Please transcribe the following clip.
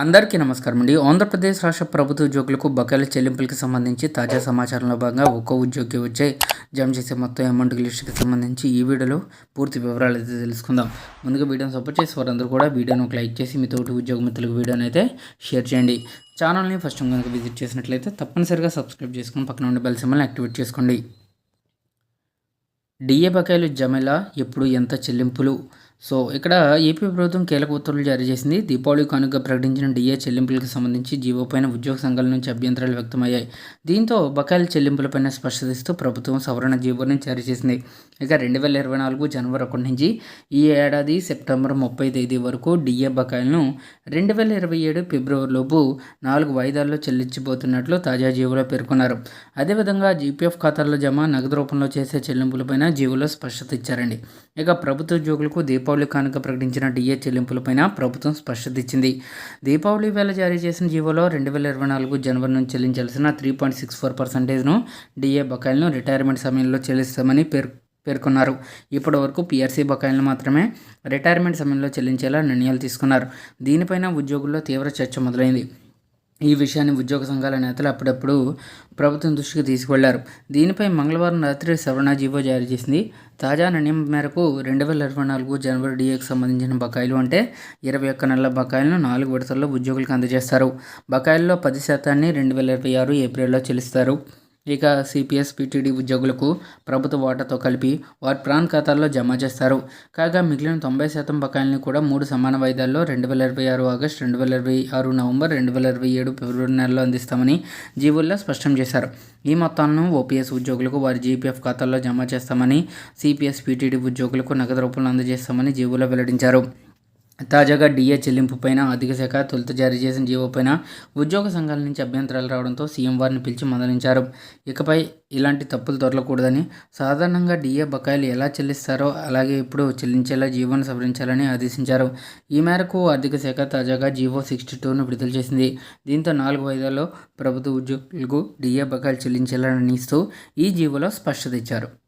అందరికీ నమస్కారం అండి. ఆంధ్రప్రదేశ్ రాష్ట్ర ప్రభుత్వ ఉద్యోగులకు బకాయిల చెల్లింపులకు సంబంధించి తాజా సమాచారంలో భాగంగా ఒక్కో ఉద్యోగి వచ్చే జమ చేసే మొత్తం అమౌంట్ లిస్టుకి సంబంధించి ఈ వీడియోలో పూర్తి వివరాలు అయితే తెలుసుకుందాం. ముందుగా వీడియోని సపోర్ట్ చేసి వారందరూ కూడా వీడియోని ఒక లైక్ చేసి మీ తోటి ఉద్యోగ మిత్రులకు వీడియోని అయితే షేర్ చేయండి. ఛానల్ని ఫస్ట్ కనుక విజిట్ చేసినట్లయితే తప్పనిసరిగా సబ్స్క్రైబ్ చేసుకుని పక్కన ఉండే బెల్ సింబల్ని యాక్టివేట్ చేసుకోండి. డిఏ బకాయిలు జమెలా ఎప్పుడు ఎంత చెల్లింపులు సో ఇక్కడ ఏపీ ప్రభుత్వం కీలక ఉత్తర్వులు జారీ చేసింది. దీపావళి కానుక ప్రకటించిన డిఏ చెల్లింపులకు సంబంధించి జీవో పైన ఉద్యోగ సంఘాల నుంచి అభ్యంతరాలు వ్యక్తమయ్యాయి. దీంతో బకాయిల చెల్లింపులపైన స్పష్టతిస్తూ ప్రభుత్వం సవరణ జీవోని జారీ చేసింది. ఇక రెండు వేల ఇరవై నాలుగు జనవరి ఒకటి నుంచి ఈ ఏడాది సెప్టెంబర్ ముప్పై తేదీ వరకు డిఏ బకాయిలను రెండు వేల ఇరవై ఏడు ఫిబ్రవరిలోపు నాలుగు వాయిదాల్లో చెల్లించబోతున్నట్లు తాజా జీవోలో పేర్కొన్నారు. అదేవిధంగా జీపీఎఫ్ ఖాతాల్లో జమ నగదు రూపంలో చేసే చెల్లింపులపైన జీవోలో స్పష్టత ఇచ్చారండి. ఇక ప్రభుత్వ ఉద్యోగులకు దీపావళి కానుక ప్రకటించిన డిఏ చెల్లింపులపైన ప్రభుత్వం స్పష్టత ఇచ్చింది దీపావళి వేళ జారీ చేసిన జీవోలో రెండు వేల ఇరవై నాలుగు జనవరి నుంచి చెల్లించాల్సిన త్రీ పాయింట్ సిక్స్ ఫోర్ పర్సెంటేజ్ను డిఏ బకాయిలను రిటైర్మెంట్ సమయంలో చెల్లిస్తామని పేర్ పేర్కొన్నారు. ఇప్పటి వరకు పీఆర్సీ బకాయిలను మాత్రమే రిటైర్మెంట్ సమయంలో చెల్లించేలా నిర్ణయాలు తీసుకున్నారు. దీనిపైన ఉద్యోగుల్లో తీవ్ర చర్చ మొదలైంది. ఈ విషయాన్ని ఉద్యోగ సంఘాల నేతలు అప్పుడప్పుడు ప్రభుత్వం దృష్టికి తీసుకువెళ్ళారు. దీనిపై మంగళవారం రాత్రి సవరణ జీవో జారీ చేసింది. తాజా నిర్ణయం మేరకు రెండు వేల ఇరవై నాలుగు జనవరి డిఏకి సంబంధించిన బకాయిలు అంటే ఇరవై ఒక్క నెలల బకాయిలను నాలుగు విడతల్లో ఉద్యోగులకు అందజేస్తారు. బకాయిల్లో పది శాతాన్ని రెండు వేల ఇరవై ఆరు ఏప్రిల్లో చెల్లిస్తారు. ఇక సిపిఎస్ పిటిడి ఉద్యోగులకు ప్రభుత్వ వాటాతో కలిపి వారి ప్రాన్ ఖాతాల్లో జమ చేస్తారు. కాగా మిగిలిన తొంభై శాతం బకాయిల్ని కూడా మూడు సమాన వాయిదాల్లో రెండు వేల ఇరవై ఆరు ఆగస్టు రెండు వేల ఇరవై ఆరు నవంబర్ రెండు వేల ఇరవై ఏడు ఫిబ్రవరి నెలలో అందిస్తామని జీవోల్లో స్పష్టం చేశారు. ఈ మొత్తాలను ఓపీఎస్ ఉద్యోగులకు వారి జీపీఎఫ్ ఖాతాల్లో జమ చేస్తామని సిపిఎస్ పిటిడి ఉద్యోగులకు నగదు రూపంలో అందజేస్తామని జీవోలో వెల్లడించారు. తాజాగా డిఏ చెల్లింపు పైన ఆర్థిక శాఖ తొలుత జారీ చేసిన జీవో పైన ఉద్యోగ సంఘాల నుంచి అభ్యంతరాలు రావడంతో సీఎం వారిని పిలిచి మందలించారు. ఇకపై ఇలాంటి తప్పులు దొరకకూడదని సాధారణంగా డిఏ బకాయిలు ఎలా చెల్లిస్తారో అలాగే ఇప్పుడు చెల్లించేలా జీవోను సవరించాలని ఆదేశించారు. ఈ మేరకు ఆర్థిక శాఖ తాజాగా జీవో సిక్స్టీ టూను విడుదల చేసింది. దీంతో నాలుగు వాయిదాల్లో ప్రభుత్వ ఉద్యోగులకు డిఏ బకాయిలు చెల్లించేలా నిర్ణయిస్తూ ఈ జీవోలో స్పష్టత ఇచ్చారు.